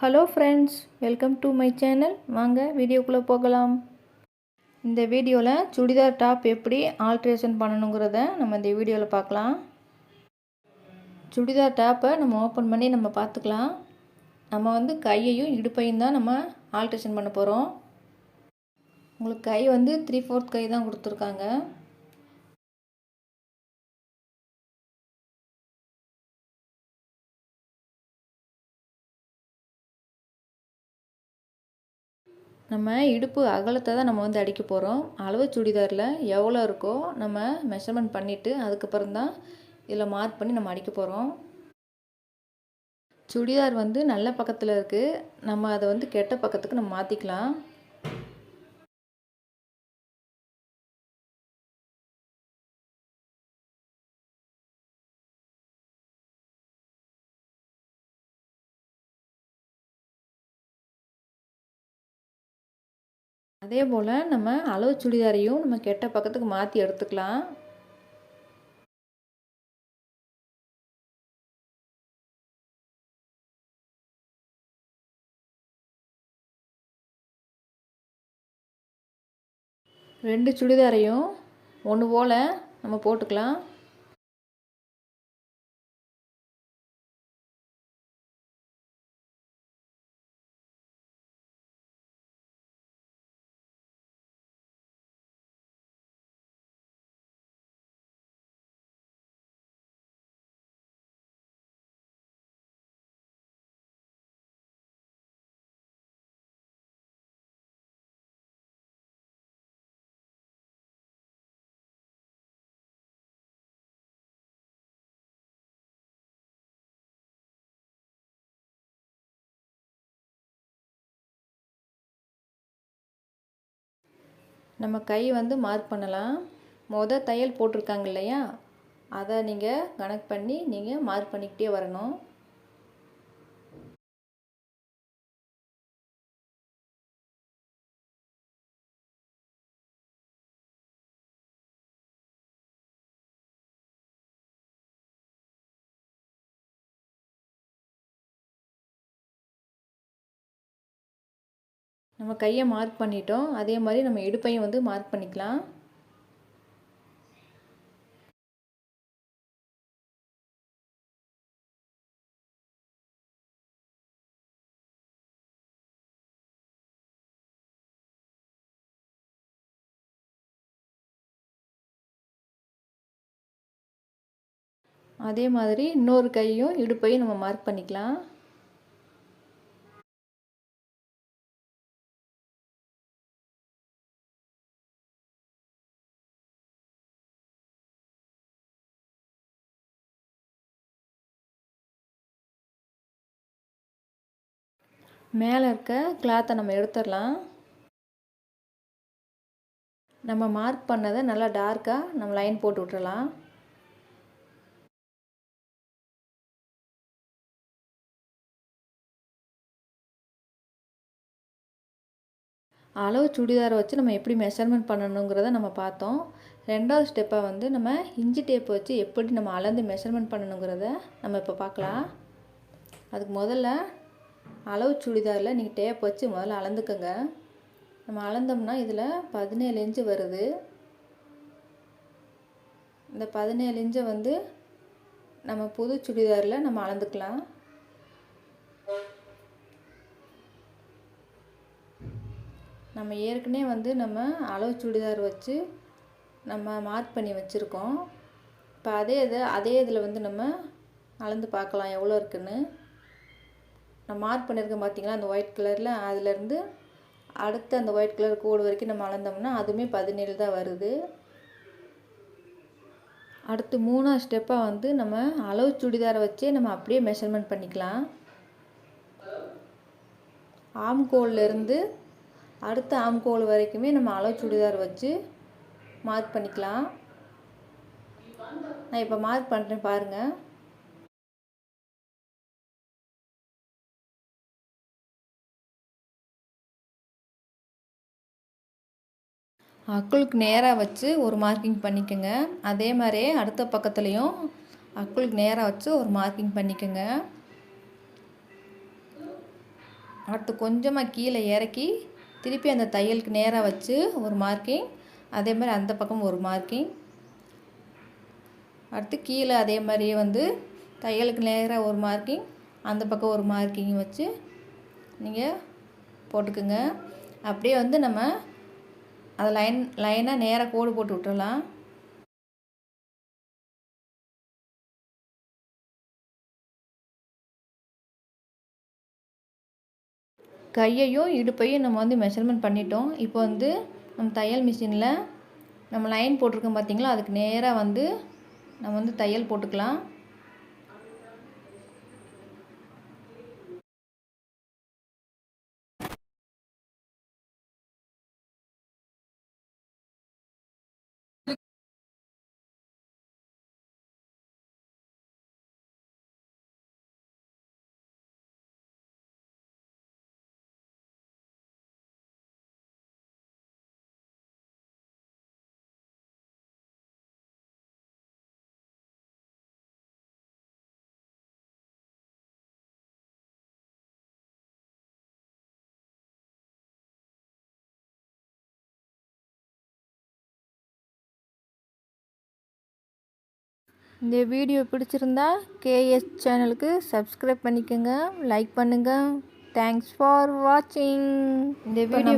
Hello friends welcome to my channel வாங்க வீடியோக்குள்ளே போகலாம். இந்த வீடியோவில் சுடிதார் டாப் எப்படி ஆல்ட்ரேஷன் பண்ணணுங்கிறத நம்ம இந்த வீடியோவில் பார்க்கலாம். சுடிதார் டாப்பை நம்ம ஓப்பன் பண்ணி நம்ம பார்த்துக்கலாம். நம்ம வந்து கையையும் இடுப்பையும் தான் நம்ம ஆல்ட்ரேஷன் பண்ண போகிறோம் உங்களுக்கு கை வந்து த்ரீ ஃபோர்த் கை தான் கொடுத்துருக்காங்க. நம்ம இடுப்பு அகலத்தை தான் நம்ம வந்து அடிக்க போகிறோம் அளவு சுடிதாரில் எவ்வளோ இருக்கோ நம்ம மெஷர்மெண்ட் பண்ணிவிட்டு அதுக்கப்புறம் தான் இதில் மார்க் பண்ணி நம்ம அடிக்க போகிறோம் சுடிதார் வந்து நல்ல பக்கத்தில் இருக்குது நம்ம அதை வந்து கெட்ட பக்கத்துக்கு நம்ம மாற்றிக்கலாம் அதே போல் நம்ம அளவு சுடிதாரையும் நம்ம கெட்ட பக்கத்துக்கு மாற்றி எடுத்துக்கலாம். ரெண்டு சுடிதாரையும் ஒன்று போல் நம்ம போட்டுக்கலாம். நம்ம கை வந்து மார்க் பண்ணலாம். மொதல் தையல் போட்டிருக்காங்க இல்லையா? அதை நீங்கள் கணக்கு பண்ணி நீங்கள் மார்க் பண்ணிக்கிட்டே வரணும். நம்ம கையை மார்க் பண்ணிட்டோம். அதே மாதிரி நம்ம இடுப்பையும் வந்து மார்க் பண்ணிக்கலாம். அதே மாதிரி இன்னொரு கையும் இடுப்பையும் நம்ம மார்க் பண்ணிக்கலாம். மேலே இருக்க கிளாத்தை நம்ம எடுத்துடலாம். நம்ம மார்க் பண்ணதை நல்லா டார்க்காக நம்ம லைன் போட்டு விட்டுறலாம். அளவு சுடிதாரை வச்சு நம்ம எப்படி மெஷர்மெண்ட் பண்ணணுங்கிறத நம்ம பார்த்தோம். ரெண்டாவது ஸ்டெப்பாக வந்து நம்ம இஞ்சி டேப் வச்சு எப்படி நம்ம அளந்து மெஷர்மெண்ட் பண்ணணுங்கிறத நம்ம இப்போ பார்க்கலாம். அதுக்கு முதல்ல அளவு சுடிதாரில் நீங்கள் டேப் வச்சு முதல்ல அளந்துக்கோங்க. நம்ம அளந்தோம்னா இதில் பதினேழு இன்ச்சு வருது. இந்த பதினேழு இன்ச்சை வந்து நம்ம புது சுடிதாரில் நம்ம அளந்துக்கலாம். நம்ம ஏற்கனவே வந்து நம்ம அளவு சுடிதார் வச்சு நம்ம மார்க் பண்ணி வச்சுருக்கோம். இப்போ அதே இது அதே இதில் வந்து நம்ம அளந்து பார்க்கலாம் எவ்வளோ இருக்குன்னு. நான் மார்க் பண்ணியிருக்கேன் பார்த்திங்களா அந்த ஒயிட் கலரில் அதுலேருந்து அடுத்து அந்த ஒயிட் கலர் கோடு வரைக்கும் நம்ம அளந்தோம்னா அதுவுமே பதினேழு தான் வருது. அடுத்து மூணாவது ஸ்டெப்பாக வந்து நம்ம அளவு சுடிதாரை வச்சே நம்ம அப்படியே மெஷர்மெண்ட் பண்ணிக்கலாம். ஆம்கோல்லேருந்து அடுத்த ஆம்கோல் வரைக்குமே நம்ம அளவு சுடிதார் வச்சு மார்க் பண்ணிக்கலாம். நான் இப்போ மார்க் பண்ணுறேன் பாருங்கள் அக்குளுக்கு நேராக வச்சு ஒரு மார்க்கிங் பண்ணிக்கோங்க. அதே மாதிரியே அடுத்த பக்கத்துலேயும் அக்குளுக்கு நேராக வச்சு ஒரு மார்க்கிங் பண்ணிக்கோங்க. அடுத்து கொஞ்சமாக கீழே இறக்கி திருப்பி அந்த தையலுக்கு நேராக வச்சு ஒரு மார்க்கிங் அதே மாதிரி அந்த பக்கம் ஒரு மார்க்கிங் அடுத்து கீழே அதே மாதிரியே வந்து தையலுக்கு நேராக ஒரு மார்க்கிங் அந்த பக்கம் ஒரு மார்க்கிங் வச்சு நீங்கள் போட்டுக்குங்க. அப்படியே வந்து நம்ம அதை லைன் லைனாக நேராக கோடு போட்டு விட்டுறலாம். கையையும் இடுப்பையும் நம்ம வந்து மெஷர்மெண்ட் பண்ணிட்டோம். இப்போ வந்து நம்ம தையல் மிஷினில் நம்ம லைன் போட்டிருக்கோம் பார்த்தீங்களா அதுக்கு நேராக வந்து நம்ம வந்து தையல் போட்டுக்கலாம். இந்த வீடியோ பிடிச்சிருந்தா கேஎஸ் சேனலுக்கு சப்ஸ்கிரைப் பண்ணிக்கோங்க லைக் பண்ணுங்கள் தேங்க்ஸ் ஃபார் வாட்சிங் இந்த வீடியோ